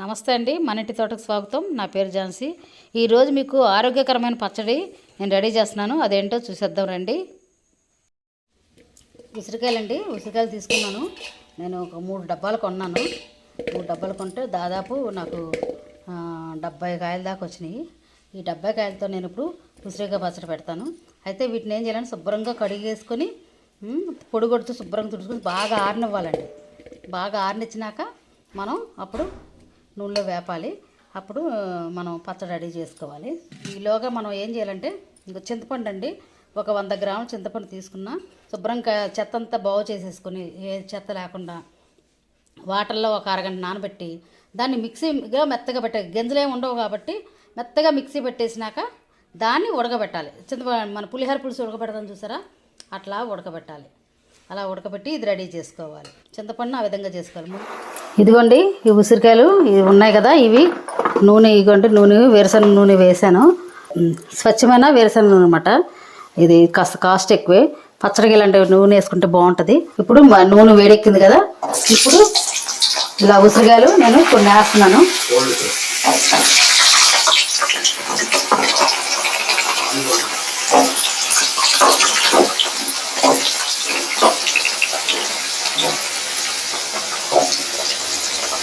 నమస్తే అండి మన ఇంటి తోటకు స్వాగతం. నా పేరు ఝాన్సీ. ఈరోజు మీకు ఆరోగ్యకరమైన పచ్చడి నేను రెడీ చేస్తున్నాను. అదేంటో చూసేద్దాం రండి. ఉసిరికాయలండి ఉసిరికాయలు తీసుకున్నాను. నేను ఒక మూడు డబ్బాలు కొన్నాను. మూడు డబ్బాలు కొంటే దాదాపు నాకు డెబ్బై కాయల దాకా వచ్చినాయి. ఈ డెబ్బై కాయలతో నేను ఇప్పుడు ఉసిరికాయ పచ్చడి పెడతాను. అయితే వీటిని ఏం చేయాలని శుభ్రంగా కడిగేసుకొని పొడి కొడుతూ శుభ్రంగా తుడుచుకొని బాగా ఆరనివ్వాలండి. బాగా ఆరనిచ్చినాక మనం అప్పుడు నూనెలో వేపాలి. అప్పుడు మనం పచ్చడి రెడీ చేసుకోవాలి. ఈలోగా మనం ఏం చేయాలంటే ఇంకో చింతపండు అండి. ఒక వంద గ్రాముల చింతపండు తీసుకున్న శుభ్రంగా చెత్త అంతా బాగు చేసేసుకొని ఏ చెత్త లేకుండా వాటర్లో ఒక అరగంట నానబెట్టి దాన్ని మిక్సీగా మెత్తగా పెట్టే గింజలు ఉండవు కాబట్టి మెత్తగా మిక్సీ పెట్టేసినాక దాన్ని ఉడకబెట్టాలి. చింతపండు మన పులిహోర పులుసు ఉడకబెడతాం చూసారా? అట్లా ఉడకబెట్టాలి. అలా ఉడకబెట్టి ఇది రెడీ చేసుకోవాలి. చింతపండును ఆ విధంగా చేసుకోవాలి. ఇదిగోండి ఈ ఉసిరికాయలు ఇవి ఉన్నాయి కదా ఇవి. నూనె ఇగోండి నూనె వేరుశనగ నూనె వేసాను. స్వచ్ఛమైన వేరుశనగ నూనె అనమాట ఇది కాస్త కాస్ట్ ఎక్కువే. పచ్చడికి ఇలాంటి నూనె వేసుకుంటే బాగుంటుంది. ఇప్పుడు మా నూనె వేడెక్కింది కదా ఇప్పుడు ఇలా ఉసిరికాయలు నేను కొన్ని వేస్తున్నాను.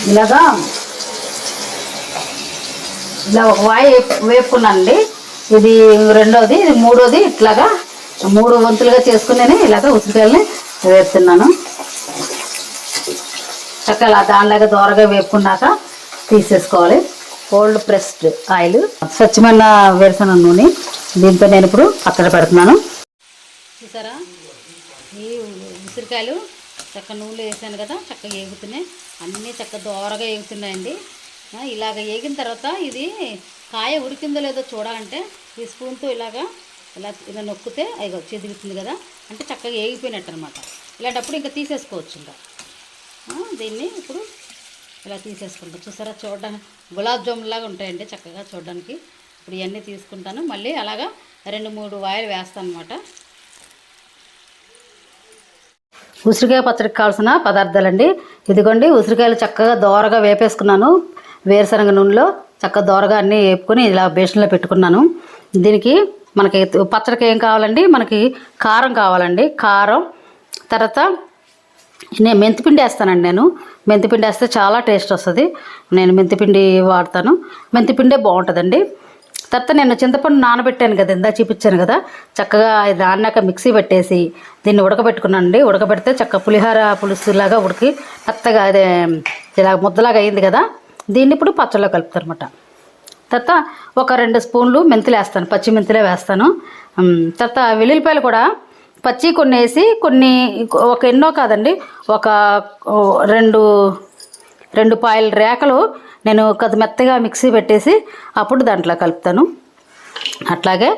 ఇలాగా ఇలా ఒక వాయి వేపు- వేపుకున్నానండి. ఇది రెండోది ఇది మూడోది ఇట్లాగా మూడు వంతులుగా చేసుకుని ఇలాగ ఉసిరికాయలని వేపుతున్నాను చక్కగా దానిలాగా దోరగా వేపుకున్నాక తీసేసుకోవాలి. Cold pressed oil. స్వచ్ఛమైన వేరుసిన నూనె. దీంతో నేను ఇప్పుడు పక్కన పెడుతున్నాను. చూసారా? ఈ ఉసిరికాయలు చక్క నూనెలో వేసాను కదా చక్కగా ఏగుతున్నాయి. అన్నీ చక్క దోరగా ఏగుతున్నాయండి. ఇలాగ వేగిన తర్వాత ఇది కాయ ఉడికిందో లేదో చూడాలంటే ఈ స్పూన్తో ఇలాగా ఇలా ఇలా నొక్కితే అయ్యో చెదుగుతుంది కదా. అంటే చక్కగా ఏగిపోయినట్టు అనమాట ఇలాంటప్పుడు ఇంకా తీసేసుకోవచ్చు ఇంకా. దీన్ని ఇప్పుడు ఇలా తీసేసుకుంటాం. చూసారా? చూడడానికి గులాబ్ జామున్ లాగా ఉంటాయండి చక్కగా చూడడానికి. ఇప్పుడు ఇవన్నీ తీసుకుంటాను. మళ్ళీ అలాగా రెండు మూడు వాయిలు వేస్తాను అనమాట ఉసిరికాయ పచ్చడికి కావాల్సిన పదార్థాలండి. ఇదిగోండి ఉసిరికాయలు చక్కగా దోరగా వేపేసుకున్నాను. వేరుశనగ నూనెలో చక్కగా దోరగా అన్నీ వేపుకొని ఇలా బేషన్లో పెట్టుకున్నాను. దీనికి మనకి పచ్చడికి ఏం కావాలండి? మనకి కారం కావాలండి. కారం తర్వాత నేను మెంతిపిండి వేస్తానండి నేను. మెంతిపిండి వేస్తే చాలా టేస్ట్ వస్తుంది. నేను మెంతిపిండి వాడతాను. మెంతిపిండే బాగుంటుందండి. తర్వాత నేను చింతపండు నానబెట్టాను కదా ఇందా చూపించాను కదా చక్కగా ఇది మిక్సీ పెట్టేసి దీన్ని ఉడకబెట్టుకున్నాను అండి ఉడకబెడితే చక్క పులిహార పులుసులాగా ఉడికి మెత్తగా అదే ఇలా ముద్దలాగా అయింది కదా దీన్ని ఇప్పుడు పచ్చళ్ళలో కలుపుతారనమాట అనమాట తర్వాత ఒక రెండు స్పూన్లు మెంతులు వేస్తాను పచ్చి మెంతులే వేస్తాను. తర్వాత వెల్లుల్లిపాయలు కూడా పచ్చి కొన్ని వేసి కొన్ని ఒక ఎన్నో కాదండి ఒక రెండు రెండు పాయల రేకలు నేను కొద్ది మెత్తగా మిక్సీ పెట్టేసి అప్పుడు దాంట్లో కలుపుతాను. అట్లాగే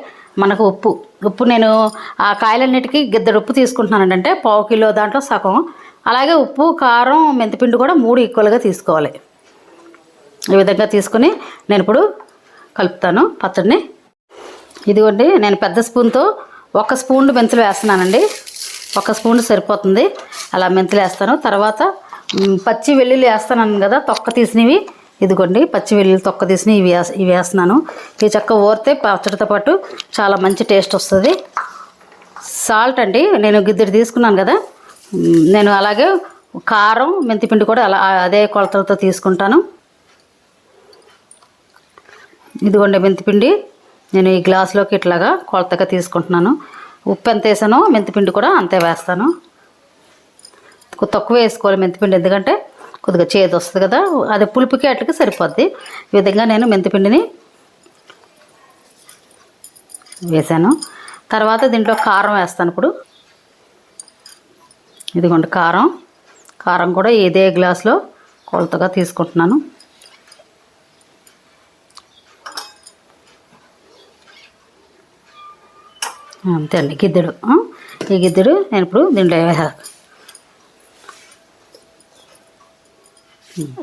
మనకు ఉప్పు ఉప్పు నేను ఆ కాయలన్నిటికీ గిద్దడు ఉప్పు తీసుకుంటున్నాను అంటే పావు కిలో దాంట్లో సగం. అలాగే ఉప్పు కారం మెంతిపిండి కూడా మూడు ఈక్వల్గా తీసుకోవాలి. ఈ విధంగా తీసుకుని నేను ఇప్పుడు కలుపుతాను పచ్చడిని. ఇదిగోండి నేను పెద్ద స్పూన్తో ఒక స్పూన్ మెంతులు వేస్తున్నానండి. ఒక స్పూన్ సరిపోతుంది. అలా మెంతులు వేస్తాను. తర్వాత పచ్చి వెల్లుల్లి వేస్తాను కదా తొక్క తీసినవి. ఇదిగోండి పచ్చి వెల్లుల్లి తొక్క తీసినవి ఇవి ఇవి వేస్తున్నాను. ఇవి చక్క ఊరితే పచ్చడితో పాటు చాలా మంచి టేస్ట్ వస్తుంది. సాల్ట్ అండి నేను గిద్దెడు తీసుకున్నాను కదా. నేను అలాగే కారం మెంతిపిండి కూడా అలా అదే కొలతలతో తీసుకుంటాను. ఇదిగోండి మెంతిపిండి. నేను ఈ గ్లాసులోకి ఇట్లాగా కొలతగా తీసుకుంటున్నాను. ఉప్పు ఎంత వేసానో మెంతిపిండి కూడా అంతే వేస్తాను. తక్కువ వేసుకోవాలి మెంతిపిండి. ఎందుకంటే కొద్దిగా చేదు వస్తుంది కదా అది పులుపుకి అట్లకి సరిపోద్ది. ఈ విధంగా నేను మెంతిపిండిని వేసాను. తర్వాత దీంట్లో కారం వేస్తాను ఇప్పుడు. ఇదిగోండి కారం. కారం కూడా ఇదే గ్లాస్లో కొలతగా తీసుకుంటున్నాను. అంతే అండి గిద్దెడు. ఈ గిద్దెడు నేను ఇప్పుడు దీంట్లో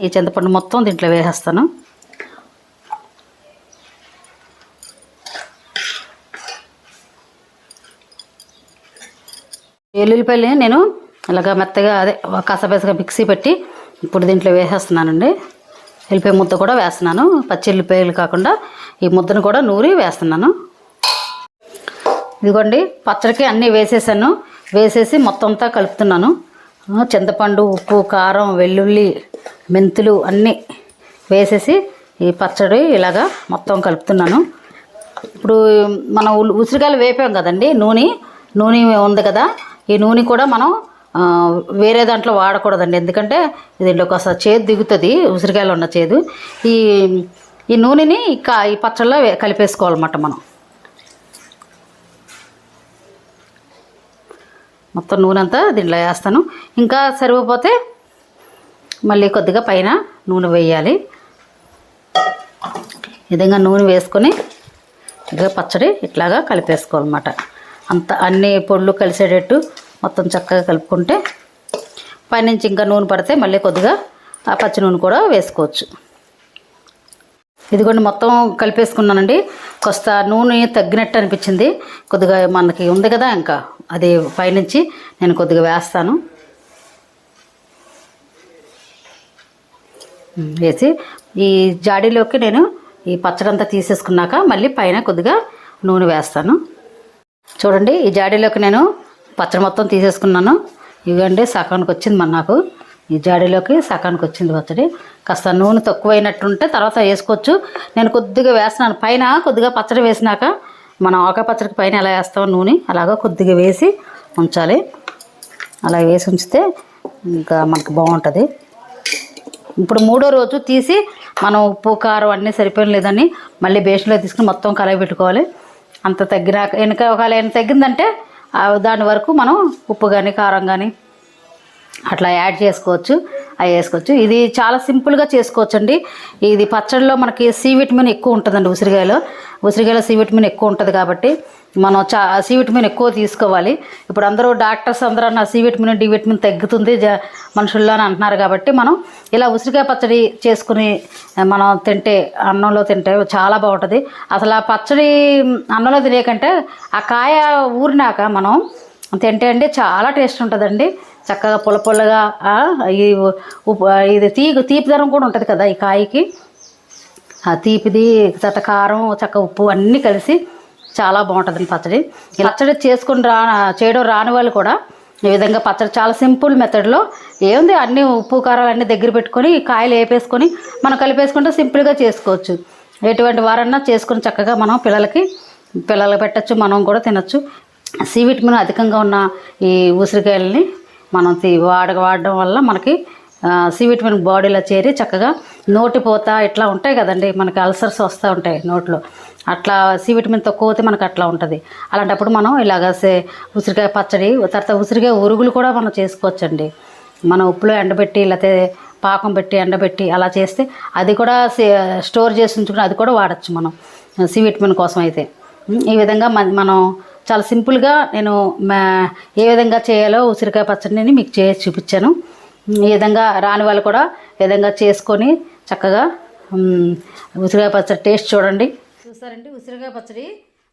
ఈ చింతపండు మొత్తం దీంట్లో వేసేస్తాను. వెల్లుల్లిపాయలు నేను ఇలాగ మెత్తగా అదే కసబెసగా మిక్సీ పెట్టి ఇప్పుడు దీంట్లో వేసేస్తున్నానండి. ఎల్లిపాయ ముద్ద కూడా వేస్తున్నాను. పచ్చి ఎల్లిపాయలు కాకుండా ఈ ముద్దను కూడా నూరి వేస్తున్నాను. ఇదిగోండి పచ్చడికి అన్నీ వేసేసాను. వేసేసి మొత్తం అంతా కలుపుతున్నాను. చింతపండు ఉప్పు కారం వెల్లుల్లి మెంతులు అన్నీ వేసేసి ఈ పచ్చడి ఇలాగా మొత్తం కలుపుతున్నాను. ఇప్పుడు మనం ఉసిరికాయలు వేపాం కదండి నూనె. నూనె ఉంది కదా ఈ నూనె కూడా మనం వేరే దాంట్లో వాడకూడదండి. ఎందుకంటే దీంట్లో ఒకసారి చేదు దిగుతుంది ఉసిరికాయలు ఉన్న చేదు. ఈ ఈ నూనెని ఈ పచ్చళ్ళలో కలిపేసుకోవాలన్నమాట మనం. మొత్తం నూనె అంతా దీంట్లో వేస్తాను. ఇంకా సరిపోతే మళ్ళీ కొద్దిగా పైన నూనె వేయాలి. విధంగా నూనె వేసుకొని ఇక పచ్చడి ఇట్లాగా కలిపేసుకోవాలన్నమాట. అంత అన్ని పొడులు కలిసేటట్టు మొత్తం చక్కగా కలుపుకుంటే పైనుంచి ఇంకా నూనె పడితే మళ్ళీ కొద్దిగా ఆ పచ్చి నూనె కూడా వేసుకోవచ్చు. ఇదిగోండి మొత్తం కలిపేసుకున్నానండి. కొస్త నూనె తగ్గినట్టు అనిపించింది. కొద్దిగా మనకి ఉంది కదా ఇంకా. అది పైనుంచి నేను కొద్దిగా వేస్తాను. వేసి ఈ జాడీలోకి నేను ఈ పచ్చడంతా తీసేసుకున్నాక మళ్ళీ పైన కొద్దిగా నూనె వేస్తాను. చూడండి ఈ జాడీలోకి నేను పచ్చడి మొత్తం తీసేసుకున్నాను. ఇవ్వండి సకానికి వచ్చింది మన నాకు. ఈ జాడీలోకి సకానికి వచ్చింది పచ్చడి. కాస్త నూనె తక్కువైనట్టుంటే తర్వాత వేసుకోవచ్చు. నేను కొద్దిగా వేస్తున్నాను. పైన కొద్దిగా పచ్చడి వేసినాక మనం ఆక పచ్చడికి పైన ఎలా వేస్తామో నూనె అలాగా కొద్దిగా వేసి ఉంచాలి. అలా వేసి ఉంచితే ఇంకా మనకు బాగుంటుంది. ఇప్పుడు మూడో రోజు తీసి మనం ఉప్పు కారం అన్నీ సరిపోయిన లేదని మళ్ళీ బేషన్లో తీసుకుని మొత్తం కలయి పెట్టుకోవాలి. అంత తగ్గినాక వెనక ఒకవేళ ఏమైనా తగ్గిందంటే దాని వరకు మనం ఉప్పు కానీ కారం కానీ అట్లా యాడ్ చేసుకోవచ్చు అవి వేసుకోవచ్చు. ఇది చాలా సింపుల్గా చేసుకోవచ్చు అండి ఇది పచ్చడిలో మనకి సి విటమిన్ ఎక్కువ ఉంటుందండి ఉసిరికాయలో ఉసిరికాయలో సి విటమిన్ ఎక్కువ ఉంటుంది కాబట్టి మనం చా సి విటమిన్ ఎక్కువ తీసుకోవాలి. ఇప్పుడు అందరూ డాక్టర్స్ అందరూ అన్న సి విటమిన్ డి విటమిన్ తగ్గుతుంది జ మనుషుల్లో అని అంటున్నారు కాబట్టి మనం ఇలా ఉసిరికాయ పచ్చడి చేసుకుని మనం తింటే అన్నంలో తింటే చాలా బాగుంటుంది. అసలు ఆ పచ్చడి అన్నంలో తినేకంటే ఆ కాయ ఊరినాక మనం తింటే అండి చాలా టేస్ట్ ఉంటుందండి. చక్కగా పుల్ల పుల్లగా ఈ ఉప్పు ఇది తీగ తీపిదనం కూడా ఉంటుంది కదా ఈ కాయకి. ఆ తీపిది చట్ట కారం చక్క ఉప్పు అన్నీ కలిసి చాలా బాగుంటుంది పచ్చడి. ఈ పచ్చడి చేసుకుని రా చేయడం రాని వాళ్ళు కూడా ఈ విధంగా పచ్చడి చాలా సింపుల్ మెథడ్లో ఏముంది అన్ని ఉప్పు కారాలు అన్నీ దగ్గర పెట్టుకొని కాయలు వేపేసుకొని మనం కలిపేసుకుంటే సింపుల్గా చేసుకోవచ్చు. ఎటువంటి వారన్నా చేసుకొని చక్కగా మనం పిల్లలకి పిల్లలకి పెట్టచ్చు మనం కూడా తినచ్చు. సి విటమిన్ అధికంగా ఉన్న ఈ ఉసిరికాయలని మనం తీ వాడ వాడడం వల్ల మనకి సి విటమిన్ బాడీలో చేరి చక్కగా నోటిపోత ఇట్లా ఉంటాయి కదండి మనకి అల్సర్స్ వస్తూ ఉంటాయి నోట్లో. అట్లా సి విటమిన్ తక్కువ అయితే మనకు అట్లా ఉంటుంది. అలాంటప్పుడు మనం ఇలాగ సే ఉసిరికాయ పచ్చడి తర్వాత ఉసిరికాయ ఉరుగులు కూడా మనం చేసుకోవచ్చండి. మనం ఉప్పులో ఎండబెట్టి లేకపోతే పాకం పెట్టి ఎండబెట్టి అలా చేస్తే అది కూడా సే- స్టోర్ చేసి ఉంచుకుని అది కూడా వాడచ్చు మనం సి విటమిన్ కోసం అయితే. ఈ విధంగా మనం చాలా సింపుల్గా నేను ఏ విధంగా చేయాలో ఉసిరికాయ పచ్చడిని మీకు చేసి చూపించాను. ఈ విధంగా రాని వాళ్ళు కూడా విధంగా చేసుకొని చక్కగా ఉసిరికాయ పచ్చడి టేస్ట్ చూడండి. చూసారండి ఉసిరికాయ పచ్చడి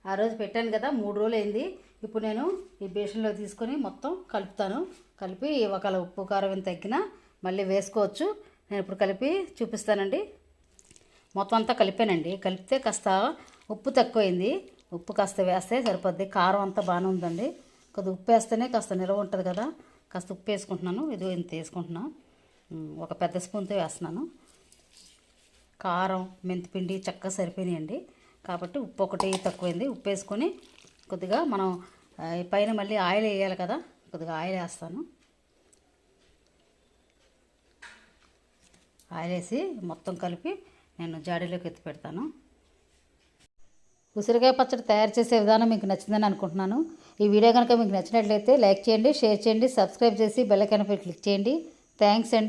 ఆ రోజు పెట్టాను కదా మూడు రోజులు అయింది ఇప్పుడు నేను ఈ బేషన్లో తీసుకొని మొత్తం కలుపుతాను. కలిపి ఒకవేళ ఉప్పు కారం ఏం తగ్గినా మళ్ళీ వేసుకోవచ్చు. నేను ఇప్పుడు కలిపి చూపిస్తానండి. మొత్తం అంతా కలిపానండి. కలిపితే కాస్త ఉప్పు తక్కువైంది. ఉప్పు కాస్త వేస్తే సరిపోద్ది. కారం అంతా బాగానే ఉందండి. కొద్దిగా ఉప్పు వేస్తేనే కాస్త నిలవ ఉంటుంది కదా. కాస్త ఉప్పు వేసుకుంటున్నాను. ఇది ఇంత వేసుకుంటున్నా. ఒక పెద్ద స్పూన్తో వేస్తున్నాను. కారం మెంతిపిండి చక్కగా సరిపోయినాయండి. కాబట్టి ఉప్పు ఒకటి తక్కువైంది. ఉప్పు వేసుకొని కొద్దిగా మనం పైన మళ్ళీ ఆయిల్ వేయాలి కదా. కొద్దిగా ఆయిల్ వేస్తాను. ఆయిల్ వేసి మొత్తం కలిపి నేను జాడీలోకి ఎత్తి పెడతాను. ఉసిరికాయ పచ్చడి తయారు చేసే విధానం మీకు నచ్చిందని అనుకుంటున్నాను. ఈ వీడియో కనుక మీకు నచ్చినట్లయితే లైక్ చేయండి షేర్ చేయండి సబ్స్క్రైబ్ చేసి బెల్ ఐకాన్ పై క్లిక్ చేయండి. థ్యాంక్స్ అండి.